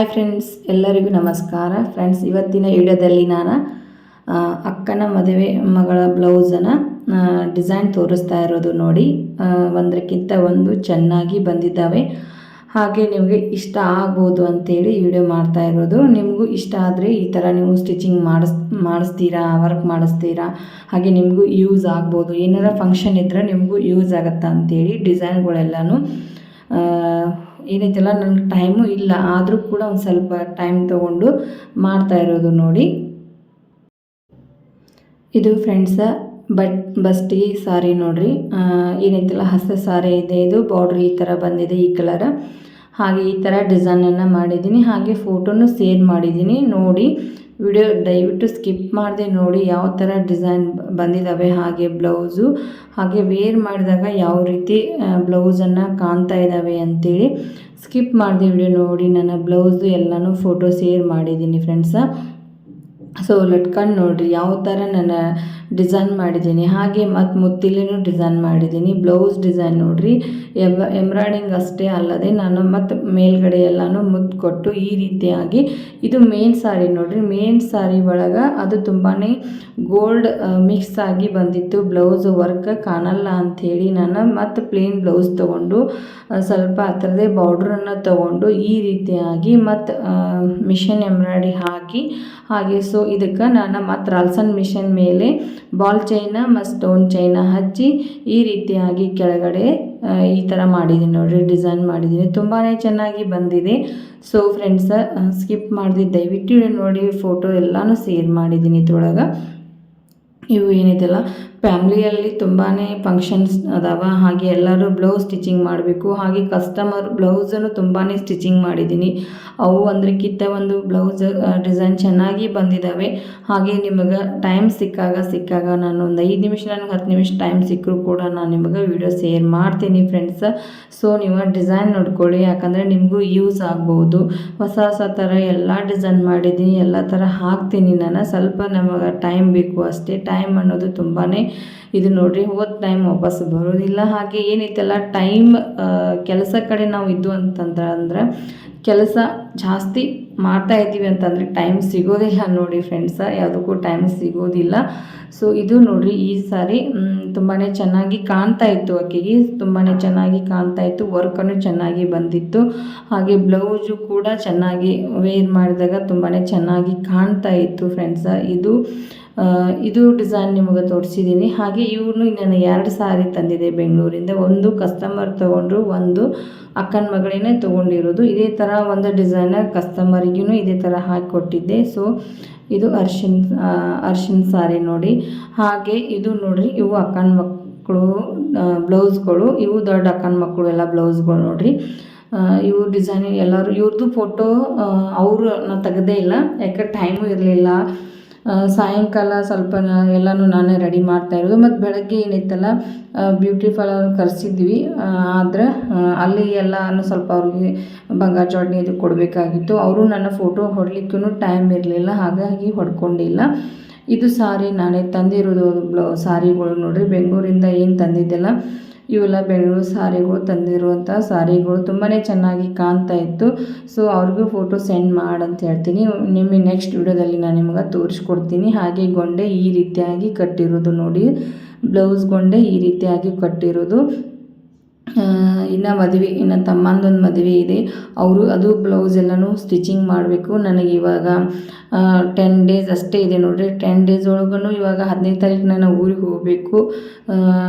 Hi friends ಎಲ್ಲರಿಗೂ ನಮಸ್ಕಾರ. Friends ಇವತ್ತಿನ ವಿಡಿಯೋದಲ್ಲಿ ನಾನು ಅಕ್ಕನ ಮದುವೆ, ಮಗಳ ಬ್ಲೌಸನ್ನು ಡಿಸೈನ್ ತೋರಿಸ್ತಾ ಇರೋದು ನೋಡಿ. ಒಂದಕ್ಕಿಂತ ಒಂದು ಚೆನ್ನಾಗಿ ಬಂದಿದ್ದಾವೆ. ಹಾಗೆ ನಿಮಗೆ ಇಷ್ಟ ಆಗ್ಬೋದು ಅಂತೇಳಿ ವಿಡಿಯೋ ಮಾಡ್ತಾ ಇರೋದು. ನಿಮಗೂ ಇಷ್ಟ ಆದರೆ ಈ ಥರ ನೀವು ಸ್ಟಿಚಿಂಗ್ ಮಾಡಿಸ್, ಮಾಡಿಸ್ತೀರಾ ವರ್ಕ್ ಮಾಡಿಸ್ತೀರಾ, ಹಾಗೆ ನಿಮಗೂ ಯೂಸ್ ಆಗ್ಬೋದು. ಏನಾರ ಫಂಕ್ಷನ್ ಇದ್ದರೆ ನಿಮಗೂ ಯೂಸ್ ಆಗುತ್ತಾ ಅಂತೇಳಿ ಡಿಸೈನ್ಗಳೆಲ್ಲನೂ ಏನೈತಲ್ಲ ನನಗೆ ಟೈಮು ಇಲ್ಲ. ಆದರೂ ಕೂಡ ಒಂದು ಸ್ವಲ್ಪ ಟೈಮ್ ತೊಗೊಂಡು ಮಾಡ್ತಾ ಇರೋದು ನೋಡಿ. ಇದು ಫ್ರೆಂಡ್ಸ ಬಟ್, ಬಸ್ಟಿ ಸಾರಿ ನೋಡ್ರಿ. ಏನೈತಿಲ್ಲ ಹಸ ಸಾರಿ ಇದೆ ಇದು ಬಾರ್ಡ್ರ್ ಈ ಥರ ಬಂದಿದೆ ಈ ಕಲರ್ ಹಾಗೆ ಈ ಥರ ಡಿಸೈನನ್ನು ಮಾಡಿದ್ದೀನಿ. ಹಾಗೆ ಫೋಟೋನು ಸೇರ್ ಮಾಡಿದ್ದೀನಿ. ನೋಡಿ ವಿಡಿಯೋ ದಯವಿಟ್ಟು ಸ್ಕಿಪ್ ಮಾಡದೆ ನೋಡಿ ಯಾವ ಥರ ಡಿಸೈನ್ ಬಂದಿದ್ದಾವೆ, ಹಾಗೆ ಬ್ಲೌಸು, ಹಾಗೆ ವೇರ್ ಮಾಡಿದಾಗ ಯಾವ ರೀತಿ ಬ್ಲೌಸನ್ನು ಕಾಣ್ತಾ ಇದ್ದಾವೆ ಅಂತೇಳಿ ಸ್ಕಿಪ್ ಮಾಡಿದೆ ವಿಡಿಯೋ ನೋಡಿ. ನನ್ನ ಬ್ಲೌಸು ಎಲ್ಲನೂ ಫೋಟೋ ಶೇರ್ ಮಾಡಿದ್ದೀನಿ ಫ್ರೆಂಡ್ಸ ಸೊ ಲಟ್ಕಂಡು ನೋಡಿರಿ, ಯಾವ ಥರ ನಾನು ಡಿಸೈನ್ ಮಾಡಿದ್ದೀನಿ. ಹಾಗೆ ಮತ್ತು ಮುತ್ತಿಲೇನು ಡಿಸೈನ್ ಮಾಡಿದ್ದೀನಿ. ಬ್ಲೌಸ್ ಡಿಸೈನ್ ನೋಡಿರಿ, ಎಂ ಎಂಬ್ರಾಯ್ಡಿಂಗ್ ಅಷ್ಟೇ ಅಲ್ಲದೆ ನಾನು ಮತ್ತು ಮೇಲ್ಗಡೆ ಎಲ್ಲನೂ ಮುತ್ತು ಕೊಟ್ಟು ಈ ರೀತಿಯಾಗಿ ಇದು ಮೇನ್ ಸಾರಿ ನೋಡಿರಿ. ಮೇನ್ ಸಾರಿ ಒಳಗೆ ಅದು ತುಂಬಾ ಗೋಲ್ಡ್ ಮಿಕ್ಸ್ ಆಗಿ ಬಂದಿತ್ತು. ಬ್ಲೌಸ್ ವರ್ಕ್ ಕಾಣಲ್ಲ ಅಂಥೇಳಿ ನಾನು ಮತ್ತು ಪ್ಲೇನ್ ಬ್ಲೌಸ್ ತೊಗೊಂಡು ಸ್ವಲ್ಪ ಹತ್ರದೇ ಬಾರ್ಡ್ರನ್ನು ತೊಗೊಂಡು ಈ ರೀತಿಯಾಗಿ ಮತ್ತು ಮಿಷನ್ ಎಂಬ್ರಾಯ್ಡಿ ಹಾಕಿ, ಹಾಗೆ ಸೊ ಇದಕ್ಕೆ ನಾನು ಮತ್ತು ರಾಲ್ಸನ್ ಮಿಷನ್ ಮೇಲೆ ಬಾಲ್ ಚೈನ ಮತ್ತು ಸ್ಟೋನ್ ಚೈನ ಹಚ್ಚಿ ಈ ರೀತಿಯಾಗಿ ಕೆಳಗಡೆ ಈ ಥರ ಮಾಡಿದ್ದೀನಿ ನೋಡಿರಿ ಡಿಸೈನ್ ಮಾಡಿದ್ದೀನಿ ತುಂಬಾ ಚೆನ್ನಾಗಿ ಬಂದಿದೆ. ಸೊ ಫ್ರೆಂಡ್ಸ ಸ್ಕಿಪ್ ಮಾಡಿದೆ. ದಯವಿಟ್ಟು ನೋಡಿ ಫೋಟೋ ಎಲ್ಲನೂ ಸೇರ್ ಮಾಡಿದ್ದೀನಿ ಇದ್ರೊಳಗೆ. ಇವು ಏನಿದೆಲ್ಲ? ಫ್ಯಾಮ್ಲಿಯಲ್ಲಿ ತುಂಬಾ ಫಂಕ್ಷನ್ಸ್ ಅದಾವ. ಹಾಗೆ ಎಲ್ಲರೂ ಬ್ಲೌಸ್ ಸ್ಟಿಚಿಂಗ್ ಮಾಡಬೇಕು. ಹಾಗೆ ಕಸ್ಟಮರ್ ಬ್ಲೌಸನ್ನು ತುಂಬಾ ಸ್ಟಿಚಿಂಗ್ ಮಾಡಿದ್ದೀನಿ. ಅವು ಕಿತ್ತ ಒಂದು ಬ್ಲೌಸ್ ಡಿಸೈನ್ ಚೆನ್ನಾಗಿ ಬಂದಿದ್ದಾವೆ ಹಾಗೆ ನಿಮಗೆ ಟೈಮ್ ಸಿಕ್ಕಾಗ ಸಿಕ್ಕಾಗ ನಾನು ಒಂದು ಐದು ನಿಮಿಷ ನನಗೆ ಹತ್ತು ನಿಮಿಷ ಟೈಮ್ ಸಿಕ್ಕರೂ ಕೂಡ ನಾನು ನಿಮಗೆ ವಿಡಿಯೋ ಶೇರ್ ಮಾಡ್ತೀನಿ ಫ್ರೆಂಡ್ಸ್ ಸೊ ನೀವು ಡಿಸೈನ್ ನೋಡ್ಕೊಳ್ಳಿ. ಯಾಕಂದರೆ ನಿಮಗೂ ಯೂಸ್ ಆಗ್ಬೋದು. ಹೊಸ ಹೊಸ ಥರ ಎಲ್ಲ ಡಿಸೈನ್ ಮಾಡಿದ್ದೀನಿ. ಎಲ್ಲ ಥರ ಹಾಕ್ತೀನಿ ನಾನು. ಸ್ವಲ್ಪ ನಮಗೆ ಟೈಮ್ ಬೇಕು ಅಷ್ಟೇ. ಟೈಮ್ ಅನ್ನೋದು ತುಂಬಾ ಇದು ನೋಡಿರಿ, ಹೋದ ಟೈಮ್ ವಾಪಸ್ ಬರೋದಿಲ್ಲ. ಹಾಗೆ ಏನೈತಲ್ಲ ಟೈಮ್ ಕೆಲಸ ಕಡೆ ನಾವು ಇದ್ದು ಅಂತಂದ್ರೆ ಕೆಲಸ ಜಾಸ್ತಿ ಮಾಡ್ತಾ ಇದ್ದೀವಿ ಅಂತಂದರೆ ಟೈಮ್ ಸಿಗೋದಿಲ್ಲ ನೋಡಿ ಫ್ರೆಂಡ್ಸ ಯಾವುದಕ್ಕೂ ಟೈಮ್ ಸಿಗೋದಿಲ್ಲ. ಸೊ ಇದು ನೋಡಿರಿ, ಈ ಸಾರಿ ತುಂಬಾ ಚೆನ್ನಾಗಿ ಕಾಣ್ತಾ ಇತ್ತು ಆಕೆಗೆ ತುಂಬಾ ಚೆನ್ನಾಗಿ ಕಾಣ್ತಾ ಇತ್ತು ವರ್ಕನ್ನು ಚೆನ್ನಾಗಿ ಬಂದಿತ್ತು. ಹಾಗೆ ಬ್ಲೌಸು ಕೂಡ ಚೆನ್ನಾಗಿ ವೇರ್ ಮಾಡಿದಾಗ ತುಂಬಾ ಚೆನ್ನಾಗಿ ಕಾಣ್ತಾ ಇತ್ತು ಫ್ರೆಂಡ್ಸ ಇದು ಇದು ಡಿಸೈನ್ ನಿಮಗೆ ತೋರಿಸಿದ್ದೀನಿ. ಹಾಗೆ ಇವನು ನಾನು ಎರಡು ಸಾರಿ ತಂದಿದೆ ಬೆಂಗಳೂರಿಂದ. ಒಂದು ಕಸ್ಟಮರ್ ತೊಗೊಂಡ್ರು, ಒಂದು ಅಕ್ಕನ ಮಗಳೇನೆ ತೊಗೊಂಡಿರೋದು. ಇದೇ ಥರ ಒಂದು ಡಿಸೈನ ಕಸ್ಟಮರಿಗೂ ಇದೇ ಥರ ಹಾಕಿ ಕೊಟ್ಟಿದ್ದೆ. ಸೊ ಇದು ಅರ್ಶಿನ್ ಅರ್ಶಿನ್ ಸಾರಿ ನೋಡಿ. ಹಾಗೆ ಇದು ನೋಡಿರಿ, ಇವು ಅಕ್ಕನ ಮಕ್ಕಳು ಬ್ಲೌಸ್ಗಳು. ಇವು ದೊಡ್ಡ ಅಕ್ಕನ ಮಕ್ಕಳು ಎಲ್ಲ ಬ್ಲೌಸ್ಗಳು ನೋಡ್ರಿ. ಇವ್ರ ಇವು ಡಿಸೈನ್ ಎಲ್ಲರೂ ಇವ್ರದ್ದು ಫೋಟೋ ಅವರು ನಾನು ತೆಗೆದೇ ಇಲ್ಲ. ಯಾಕೆ ಟೈಮು ಇರಲಿಲ್ಲ. ಸಾಯಂಕಾಲ ಸ್ವಲ್ಪ ಎಲ್ಲನೂ ನಾನೇ ರೆಡಿ ಮಾಡ್ತಾ ಇರೋದು. ಮತ್ತು ಬೆಳಗ್ಗೆ ಏನಿತ್ತಲ್ಲ ಬ್ಯೂಟಿ ಪಾರ್ಲರ್ ಕರೆಸಿದ್ವಿ. ಆದರೆ ಅಲ್ಲಿ ಎಲ್ಲನೂ ಸ್ವಲ್ಪ ಅವ್ರಿಗೆ ಬಂಗಾರ ಚಟ್ನಿ ಇದು ಕೊಡಬೇಕಾಗಿತ್ತು. ಅವರು ನನ್ನ ಫೋಟೋ ಹೊಡಲಿಕ್ಕೂ ಟೈಮ್ ಇರಲಿಲ್ಲ, ಹಾಗಾಗಿ ಹೊಡ್ಕೊಂಡಿಲ್ಲ. ಇದು ಸಾರಿ ನಾನೇ ತಂದಿರೋದು, ಬ್ಲೌ ಸಾರಿಗಳು ನೋಡಿರಿ. ಬೆಂಗಳೂರಿಂದ ಏನು ತಂದಿದ್ದೆಲ್ಲ ಇವೆಲ್ಲ ಬೆಂಗಳೂರು ಸಾರಿಗಳು ತಂದಿರುವಂಥ ಸಾರಿಗಳು ತುಂಬಾ ಚೆನ್ನಾಗಿ ಕಾಣ್ತಾ ಇತ್ತು. ಸೊ ಅವ್ರಿಗೂ ಫೋಟೋ ಸೆಂಡ್ ಮಾಡಂತ ಹೇಳ್ತೀನಿ. ನಿಮಗೆ ನೆಕ್ಸ್ಟ್ ವಿಡಿಯೋದಲ್ಲಿ ನಾನು ನಿಮಗೆ ತೋರಿಸ್ಕೊಡ್ತೀನಿ. ಹಾಗೆ ಗೊಂಡೆ ಈ ರೀತಿಯಾಗಿ ಕಟ್ಟಿರೋದು ನೋಡಿ. ಬ್ಲೌಸ್ ಗೊಂಡೆ ಈ ರೀತಿಯಾಗಿ ಕಟ್ಟಿರೋದು. ಇನ್ನು ಮದುವೆ, ಇನ್ನು ತಮ್ಮಂದೊಂದು ಮದುವೆ ಇದೆ. ಅವರು, ಅದು ಬ್ಲೌಸ್ ಎಲ್ಲನೂ ಸ್ಟಿಚಿಂಗ್ ಮಾಡಬೇಕು. ನನಗೆ ಇವಾಗ ಟೆನ್ ಡೇಸ್ ಅಷ್ಟೇ ಇದೆ ನೋಡಿರಿ. ಟೆನ್ ಡೇಸ್ ಒಳಗೂ ಇವಾಗ ಹದಿನೈದು ತಾರೀಕು ನಾನು ಊರಿಗೆ ಹೋಗಬೇಕು.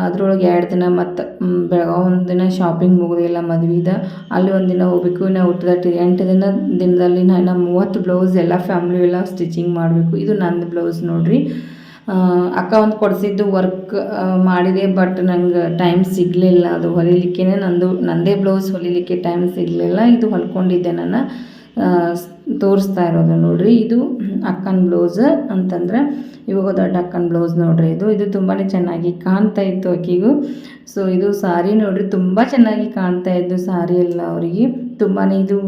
ಅದರೊಳಗೆ ಎರಡು ದಿನ ಮತ್ತು ಬೆಳಗಾವ್ ಒಂದು ದಿನ ಶಾಪಿಂಗ್ ಮುಗಿದಿಲ್ಲ ಮದುವೆದ ಅಲ್ಲಿ ಒಂದು ದಿನ ಹೋಗಬೇಕು. ಇನ್ನು ಹುಟ್ಟಿದಟ್ಟು ಎಂಟು ದಿನ, ದಿನದಲ್ಲಿ ನಾನು ಮೂವತ್ತು ಬ್ಲೌಸ್ ಎಲ್ಲ ಫ್ಯಾಮ್ಲಿ ಎಲ್ಲ ಸ್ಟಿಚಿಂಗ್ ಮಾಡಬೇಕು. ಇದು ನಂದು ಬ್ಲೌಸ್ ನೋಡಿರಿ. ಅಕ್ಕ ಒಂದು ಕೊಡಿಸಿದ್ದು ವರ್ಕ್ ಮಾಡಿದೆ ಬಟ್ ನಂಗೆ ಟೈಮ್ ಸಿಗಲಿಲ್ಲ. ಅದು ಹೊಲಿಲಿಕ್ಕೆ ನಂದು, ನಂದೇ ಬ್ಲೌಸ್ ಹೊಲಿಲಿಕ್ಕೆ ಟೈಮ್ ಸಿಗಲಿಲ್ಲ. ಇದು ಹೊಲ್ಕೊಂಡಿದ್ದೆ ನಾನು. ತೋರಿಸ್ತಾ ಇರೋದು ನೋಡ್ರಿ. ಇದು ಅಕ್ಕನ ಬ್ಲೌಸ್ ಅಂತಂದ್ರೆ ಇವಾಗ ದೊಡ್ಡ ಅಕ್ಕನ ಬ್ಲೌಸ್ ನೋಡ್ರಿ ಇದು. ಇದು ತುಂಬಾ ಚೆನ್ನಾಗಿ ಕಾಣ್ತಾ ಇತ್ತು ಅಕ್ಕಿಗೂ. ಸೊ ಇದು ಸಾರಿ ನೋಡ್ರಿ. ತುಂಬ ಚೆನ್ನಾಗಿ ಕಾಣ್ತಾ ಇದ್ದು ಸಾರಿ ಎಲ್ಲ ಅವರಿಗೆ. ತುಂಬಾ ಇದು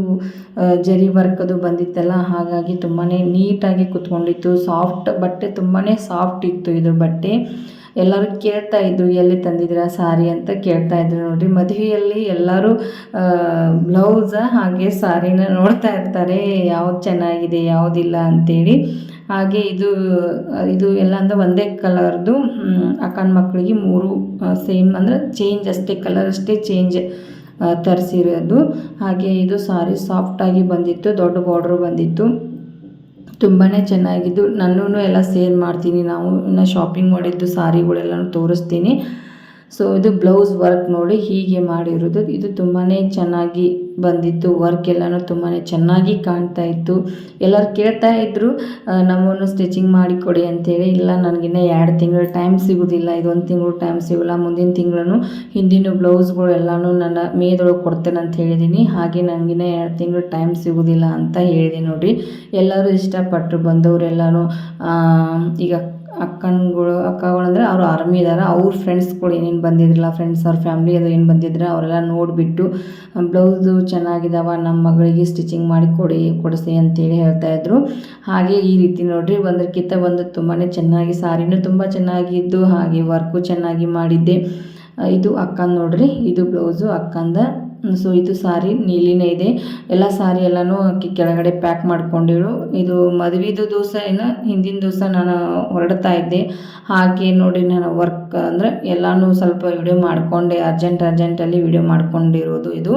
ಜರಿ ವರ್ಕ್ ಅದು ಬಂದಿತ್ತಲ್ಲ, ಹಾಗಾಗಿ ತುಂಬಾ ನೀಟಾಗಿ ಕುತ್ಕೊಂಡಿತ್ತು. ಸಾಫ್ಟ್ ಬಟ್ಟೆ ತುಂಬಾ ಸಾಫ್ಟ್ ಇತ್ತು ಇದು ಬಟ್ಟೆ. ಎಲ್ಲರೂ ಕೇಳ್ತಾ ಇದ್ರು, ಎಲ್ಲಿ ತಂದಿದ್ದೀರಾ ಸಾರಿ ಅಂತ ಕೇಳ್ತಾ ಇದ್ರು ನೋಡಿರಿ. ಮದುವೆಯಲ್ಲಿ ಎಲ್ಲರೂ ಬ್ಲೌಸ ಹಾಗೆ ಸಾರಿನ ನೋಡ್ತಾ ಇರ್ತಾರೆ, ಯಾವ್ದು ಚೆನ್ನಾಗಿದೆ, ಯಾವುದಿಲ್ಲ ಅಂತೇಳಿ. ಹಾಗೆ ಇದು ಇದು ಎಲ್ಲ ಅಂದರೆ ಒಂದೇ ಕಲರ್ದು ಅಕ್ಕನ ಮಕ್ಕಳಿಗೆ ಮೂರು ಸೇಮ್ ಅಂದರೆ ಚೇಂಜ್ ಅಷ್ಟೇ ಕಲರ್ ಅಷ್ಟೇ ಚೇಂಜ್ ತರಿಸಿರೋದು. ಹಾಗೆ ಇದು ಸಾರಿ ಸಾಫ್ಟಾಗಿ ಬಂದಿತ್ತು, ದೊಡ್ಡ ಬಾರ್ಡ್ರು ಬಂದಿತ್ತು. ತುಂಬಾ ಚೆನ್ನಾಗಿದ್ದು. ನನ್ನೂ ಎಲ್ಲ ಸೇಲ್ ಮಾಡ್ತೀನಿ. ನಾವು ಇನ್ನು ಶಾಪಿಂಗ್ ಮಾಡಿದ್ದು ಸಾರಿಗಳೆಲ್ಲ ತೋರಿಸ್ತೀನಿ. ಸೊ ಇದು ಬ್ಲೌಸ್ ವರ್ಕ್ ನೋಡಿ ಹೀಗೆ ಮಾಡಿರೋದು. ಇದು ತುಂಬಾ ಚೆನ್ನಾಗಿ ಬಂದಿತ್ತು. ವರ್ಕ್ ಎಲ್ಲನೂ ತುಂಬಾ ಚೆನ್ನಾಗಿ ಕಾಣ್ತಾ ಇತ್ತು. ಎಲ್ಲರೂ ಕೇಳ್ತಾ ಇದ್ದರು ನಮ್ಮನ್ನು ಸ್ಟಿಚಿಂಗ್ ಮಾಡಿ ಕೊಡಿ ಅಂತೇಳಿ. ಇಲ್ಲ ನನಗಿನ್ನ ಎರಡು ತಿಂಗಳು ಟೈಮ್ ಸಿಗೋದಿಲ್ಲ. ಇದೊಂದು ತಿಂಗಳು ಟೈಮ್ ಸಿಗೋಲ್ಲ. ಮುಂದಿನ ತಿಂಗಳು ಹಿಂದಿನ ಬ್ಲೌಸ್ಗಳು ಎಲ್ಲನೂ ನನ್ನ ಮೇದೊಳಗೆ ಕೊಡ್ತೇನೆ ಅಂತ ಹೇಳಿದ್ದೀನಿ ಹಾಗೆ ನನಗಿನ್ನ ಎರಡು ತಿಂಗಳು ಟೈಮ್ ಸಿಗೋದಿಲ್ಲ ಅಂತ ಹೇಳಿದೆ ನೋಡಿ. ಎಲ್ಲರೂ ಇಷ್ಟಪಟ್ಟರು ಬಂದವರೆಲ್ಲನೂ ಈಗ ಅಕ್ಕನ್ಗಳು, ಅಕ್ಕಗಳು ಅಂದರೆ ಅವರು ಆರ್ಮಿ ಇದ್ದಾರೆ ಅವ್ರ ಫ್ರೆಂಡ್ಸ್ಗಳು ಏನೇನು ಬಂದಿದ್ರಲ್ಲ ಫ್ರೆಂಡ್ಸ್ ಅವ್ರ ಫ್ಯಾಮಿಲಿ ಅದು ಏನು ಬಂದಿದ್ರೆ ಅವರೆಲ್ಲ ನೋಡಿಬಿಟ್ಟು, ಬ್ಲೌಸು ಚೆನ್ನಾಗಿದಾವ ನಮ್ಮ ಮಗಳಿಗೆ ಸ್ಟಿಚಿಂಗ್ ಮಾಡಿ ಕೊಡಿ, ಕೊಡಿಸಿ ಅಂತೇಳಿ ಹೇಳ್ತಾಯಿದ್ರು ಹಾಗೆ ಈ ರೀತಿ ನೋಡಿರಿ ಒಂದಕ್ಕಿಂತ ಒಂದು ತುಂಬಾ ಚೆನ್ನಾಗಿ ಸಾರಿನೂ ತುಂಬ ಚೆನ್ನಾಗಿದ್ದು, ಹಾಗೆ ವರ್ಕು ಚೆನ್ನಾಗಿ ಮಾಡಿದ್ದೆ. ಇದು ಅಕ್ಕನ ನೋಡ್ರಿ, ಇದು ಬ್ಲೌಸು ಅಕ್ಕಂದ ಸೊ ಇದು ಸಾರಿ, ನೀಲಿನೇ ಇದೆ. ಎಲ್ಲ ಸಾರಿ ಎಲ್ಲನೂ ಅಕ್ಕಿ ಕೆಳಗಡೆ ಪ್ಯಾಕ್ ಮಾಡಿಕೊಂಡಿರು. ಇದು ಮದುವೆದು ದಿವಸ ಏನು, ಹಿಂದಿನ ದಿವಸ ನಾನು ಹೊರಡ್ತಾ ಇದ್ದೆ. ಹಾಗೆ ನೋಡಿ ನಾನು ವರ್ಕ್ ಅಂದರೆ ಎಲ್ಲನೂ ಸ್ವಲ್ಪ ವಿಡಿಯೋ ಮಾಡಿಕೊಂಡೆ ಅರ್ಜೆಂಟ್ ಅರ್ಜೆಂಟಲ್ಲಿ ವಿಡಿಯೋ ಮಾಡ್ಕೊಂಡಿರೋದು ಇದು.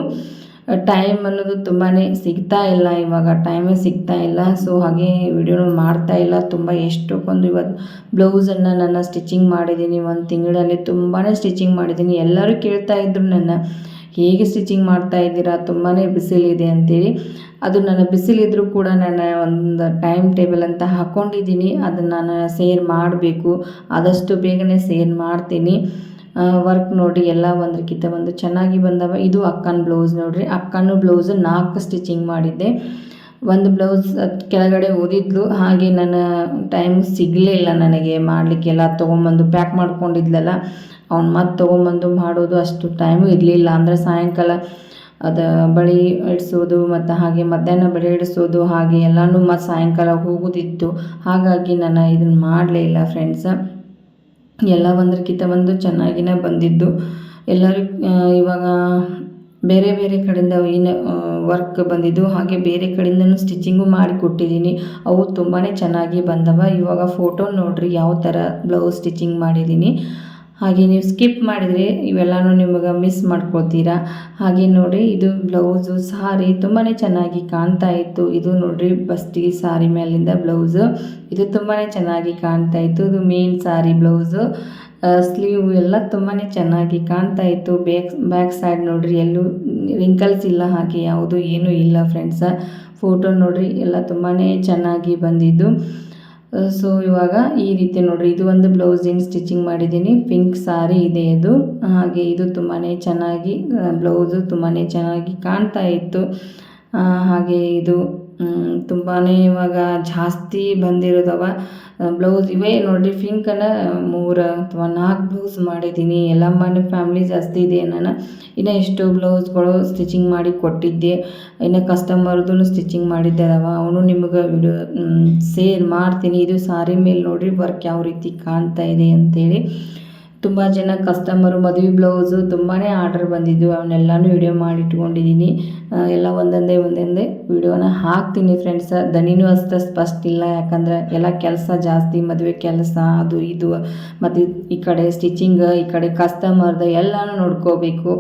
ಟೈಮ್ ಅನ್ನೋದು ತುಂಬಾ ಸಿಗ್ತಾ ಇಲ್ಲ ಇವಾಗ ಟೈಮೇ ಸಿಗ್ತಾ ಇಲ್ಲ. ಸೊ ಹಾಗೆ ವಿಡಿಯೋನು ಮಾಡ್ತಾ ಇಲ್ಲ. ತುಂಬ ಎಷ್ಟಕ್ಕೊಂದು ಇವತ್ತು ಬ್ಲೌಸನ್ನು ನನ್ನ ಸ್ಟಿಚಿಂಗ್ ಮಾಡಿದ್ದೀನಿ. ಒಂದು ತಿಂಗಳಲ್ಲಿ ತುಂಬಾ ಸ್ಟಿಚಿಂಗ್ ಮಾಡಿದ್ದೀನಿ. ಎಲ್ಲರೂ ಕೇಳ್ತಾ ಇದ್ರು ನನ್ನ ಹೇಗೆ ಸ್ಟಿಚಿಂಗ್ ಮಾಡ್ತಾ ಇದ್ದೀರಾ? ತುಂಬಾ ಬಿಸಿಲಿದೆ ಅಂತೇಳಿ. ಅದು ನನ್ನ ಬಿಸಿಲಿದ್ರೂ ಕೂಡ ನಾನು ಒಂದು ಟೈಮ್ ಟೇಬಲ್ ಅಂತ ಹಾಕ್ಕೊಂಡಿದ್ದೀನಿ ಅದನ್ನು ನಾನು ಸೇರ್ ಮಾಡಬೇಕು. ಆದಷ್ಟು ಬೇಗನೆ ಸೇರ್ ಮಾಡ್ತೀನಿ. ವರ್ಕ್ ನೋಡಿ ಎಲ್ಲ ಒಂದಕ್ಕಿಂತ ಒಂದು ಚೆನ್ನಾಗಿ ಬಂದವ. ಇದು ಅಕ್ಕನ ಬ್ಲೌಸ್ ನೋಡಿರಿ. ಅಕ್ಕನ ಬ್ಲೌಸ್ ನಾಲ್ಕು ಸ್ಟಿಚಿಂಗ್ ಮಾಡಿದ್ದೆ. ಒಂದು ಬ್ಲೌಸ್ ಕೆಳಗಡೆ ಓದಿದ್ಲು ಹಾಗೆ ನನ್ನ ಟೈಮ್ ಸಿಗಲಿಲ್ಲ ನನಗೆ ಮಾಡಲಿಕ್ಕೆಲ್ಲ. ತೊಗೊಂಬಂದು ಪ್ಯಾಕ್ ಮಾಡ್ಕೊಂಡಿದ್ಲಲ್ಲ. ಅವ್ನು ಮತ್ತೆ ತೊಗೊಂಬಂದು ಮಾಡೋದು ಅಷ್ಟು ಟೈಮು ಇರಲಿಲ್ಲ. ಅಂದರೆ ಸಾಯಂಕಾಲ ಅದು ಬಳಿ ಇಡಿಸೋದು, ಮತ್ತು ಹಾಗೆ ಮಧ್ಯಾಹ್ನ ಬಳಿ ಇಡಿಸೋದು, ಹಾಗೆ ಎಲ್ಲನೂ ಮತ್ತು ಸಾಯಂಕಾಲ ಹೋಗೋದಿತ್ತು. ಹಾಗಾಗಿ ನಾನು ಇದನ್ನು ಮಾಡಲೇ ಇಲ್ಲ ಫ್ರೆಂಡ್ಸ ಎಲ್ಲ ಒಂದ್ರಕ್ಕಿಂತ ಒಂದು ಚೆನ್ನಾಗಿನೇ ಬಂದಿದ್ದು. ಎಲ್ಲರೂ ಇವಾಗ ಬೇರೆ ಬೇರೆ ಕಡೆಯಿಂದ ಏನು ವರ್ಕ್ ಬಂದಿದ್ದು. ಹಾಗೆ ಬೇರೆ ಕಡೆಯಿಂದನೂ ಸ್ಟಿಚಿಂಗು ಮಾಡಿ ಕೊಟ್ಟಿದ್ದೀನಿ. ಅವು ತುಂಬಾ ಚೆನ್ನಾಗಿ ಬಂದವ. ಇವಾಗ ಫೋಟೋ ನೋಡಿರಿ, ಯಾವ ಥರ ಬ್ಲೌಸ್ ಸ್ಟಿಚಿಂಗ್ ಮಾಡಿದ್ದೀನಿ. ಹಾಗೆ ನೀವು ಸ್ಕಿಪ್ ಮಾಡಿದರೆ ಇವೆಲ್ಲನೂ ನಿಮಗೆ ಮಿಸ್ ಮಾಡ್ಕೊಳ್ತೀರಾ ಹಾಗೆ ನೋಡಿ, ಇದು ಬ್ಲೌಸು ಸಾರಿ ತುಂಬಾ ಚೆನ್ನಾಗಿ ಕಾಣ್ತಾ ಇತ್ತು. ಇದು ನೋಡಿರಿ ಬಸ್ಟಿಗೆ ಸಾರಿ ಮೇಲಿಂದ ಬ್ಲೌಸು ಇದು ತುಂಬಾ ಚೆನ್ನಾಗಿ ಕಾಣ್ತಾ ಇತ್ತು. ಇದು ಮೇನ್ ಸಾರಿ ಬ್ಲೌಸು ಸ್ಲೀವ್ ಎಲ್ಲ ತುಂಬಾ ಚೆನ್ನಾಗಿ ಕಾಣ್ತಾ ಇತ್ತು. ಬ್ಯಾಕ್ ಬ್ಯಾಕ್ ಸೈಡ್ ನೋಡಿರಿ, ಎಲ್ಲೂ ರಿಂಕಲ್ಸ್ ಇಲ್ಲ, ಹಾಗೆ ಯಾವುದು ಏನೂ ಇಲ್ಲ ಫ್ರೆಂಡ್ಸ ಫೋಟೋ ನೋಡಿರಿ, ಎಲ್ಲ ತುಂಬಾ ಚೆನ್ನಾಗಿ ಬಂದಿದ್ದು. ಸೊ ಇವಾಗ ಈ ರೀತಿ ನೋಡಿರಿ, ಇದು ಒಂದು ಬ್ಲೌಸಿನ ಸ್ಟಿಚಿಂಗ್ ಮಾಡಿದ್ದೀನಿ. ಪಿಂಕ್ ಸಾರಿ ಇದೆ ಅದು ಹಾಗೆ ಇದು ತುಂಬಾ ಚೆನ್ನಾಗಿ ಬ್ಲೌಸು ತುಂಬಾ ಚೆನ್ನಾಗಿ ಕಾಣ್ತಾ ಇತ್ತು. ಹಾಗೆ ಇದು ತುಂಬಾ ಇವಾಗ ಜಾಸ್ತಿ ಬಂದಿರೋದವ. ಬ್ಲೌಸ್ ಇವೇ ನೋಡಿರಿ ಪಿಂಕನ್ನು ಮೂರು ಅಥವಾ ನಾಲ್ಕು ಬ್ಲೌಸ್ ಮಾಡಿದ್ದೀನಿ. ಎಲ್ಲ ಮನೆ ಫ್ಯಾಮಿಲಿ ಜಾಸ್ತಿ ಇದೆ ನಾನು ಇನ್ನು ಎಷ್ಟು ಬ್ಲೌಸ್ಗಳು ಸ್ಟಿಚಿಂಗ್ ಮಾಡಿ ಕೊಟ್ಟಿದ್ದೆ. ಇನ್ನು ಕಸ್ಟಮರ್ದು ಸ್ಟಿಚಿಂಗ್ ಮಾಡಿದ್ದೆ ಅದಾವ ಅವನು ನಿಮಗೆ ವಿಡಿಯೋ ಸೇರ್ ಮಾಡ್ತೀನಿ. ಇದು ಸಾರಿ ಮೇಲೆ ನೋಡಿರಿ ವರ್ಕ್ ಯಾವ ರೀತಿ ಕಾಣ್ತಾ ಇದೆ ಅಂತೇಳಿ. ತುಂಬ ಜನ ಕಸ್ಟಮರು ಮದುವೆ ಬ್ಲೌಸು ತುಂಬಾ ಆರ್ಡ್ರ್ ಬಂದಿದ್ದು. ಅವನ್ನೆಲ್ಲನೂ ವೀಡಿಯೋ ಮಾಡಿ ಇಟ್ಕೊಂಡಿದ್ದೀನಿ ಎಲ್ಲ ಒಂದೊಂದೇ ಒಂದೊಂದೇ ವೀಡಿಯೋನ ಹಾಕ್ತೀನಿ ಫ್ರೆಂಡ್ಸ ದನಿನೂ ಅಷ್ಟು ಸ್ಪಷ್ಟ ಇಲ್ಲ. ಯಾಕಂದರೆ ಎಲ್ಲ ಕೆಲಸ ಜಾಸ್ತಿ, ಮದುವೆ ಕೆಲಸ, ಅದು ಇದು. ಮತ್ತು ಈ ಕಡೆ ಸ್ಟಿಚಿಂಗ್ ಈ ಕಡೆ ಕಸ್ಟಮರ್ದು ಎಲ್ಲನೂ ನೋಡ್ಕೋಬೇಕು.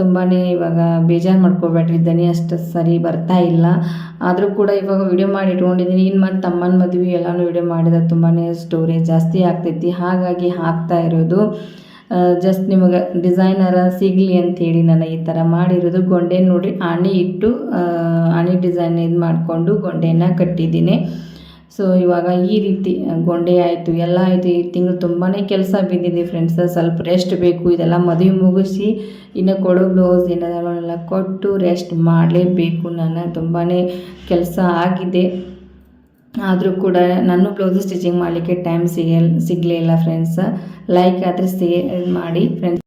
ತುಂಬಾ ಇವಾಗ ಬೇಜಾರು ಮಾಡ್ಕೋಬೇಡ್ರಿ, ದನಿ ಅಷ್ಟು ಸರಿ ಬರ್ತಾ ಇಲ್ಲ. ಆದರೂ ಕೂಡ ಇವಾಗ ವಿಡಿಯೋ ಮಾಡಿ ಇಟ್ಕೊಂಡಿದ್ದೀನಿ ಇನ್ನು ಮತ್ತು ತಮ್ಮನ ಮದುವೆ ಎಲ್ಲನೂ ವಿಡಿಯೋ ಮಾಡಿದ್ರೆ ತುಂಬಾ ಸ್ಟೋರೇಜ್ ಜಾಸ್ತಿ ಆಗ್ತೈತಿ. ಹಾಗಾಗಿ ಹಾಕ್ತಾ ಇರೋದು ಜಸ್ಟ್ ನಿಮಗೆ ಡಿಸೈನರ ಸಿಗಲಿ ಅಂಥೇಳಿ ನಾನು ಈ ಥರ ಮಾಡಿರೋದು. ಗೊಂಡೆ ನೋಡಿರಿ ಆಣಿ ಇಟ್ಟು ಆಣಿ ಡಿಸೈನ್ ಇದು ಮಾಡಿಕೊಂಡು ಗೊಂಡೆನ ಕಟ್ಟಿದ್ದೀನಿ. ಸೊ ಇವಾಗ ಈ ರೀತಿ ಗೊಂಡೆ ಆಯಿತು, ಎಲ್ಲ ಆಯಿತು, ಈ ತಿಂಗಳು ತುಂಬಾ ಕೆಲಸ ಬಿದ್ದಿದೆ ಫ್ರೆಂಡ್ಸ್ ಸ್ವಲ್ಪ ರೆಸ್ಟ್ ಬೇಕು, ಇದೆಲ್ಲ ಮದುವೆ ಮುಗಿಸಿ, ಇನ್ನು ಕೊಡೋ ಬ್ಲೌಸ್ ಏನಾದಲ್ಲ ಕೊಟ್ಟು ರೆಸ್ಟ್ ಮಾಡಲೇಬೇಕು ನಾನು ತುಂಬಾ ಕೆಲಸ ಆಗಿದೆ. ಆದರೂ ಕೂಡ ನನ್ನ ಬ್ಲೌಸ್ ಸ್ಟಿಚಿಂಗ್ ಮಾಡಲಿಕ್ಕೆ ಟೈಮ್ ಸಿಗಲ್ ಇಲ್ಲ ಫ್ರೆಂಡ್ಸ್ ಲೈಕ್ ಆದರೆ ಸೇ ಮಾಡಿ ಫ್ರೆಂಡ್ಸ್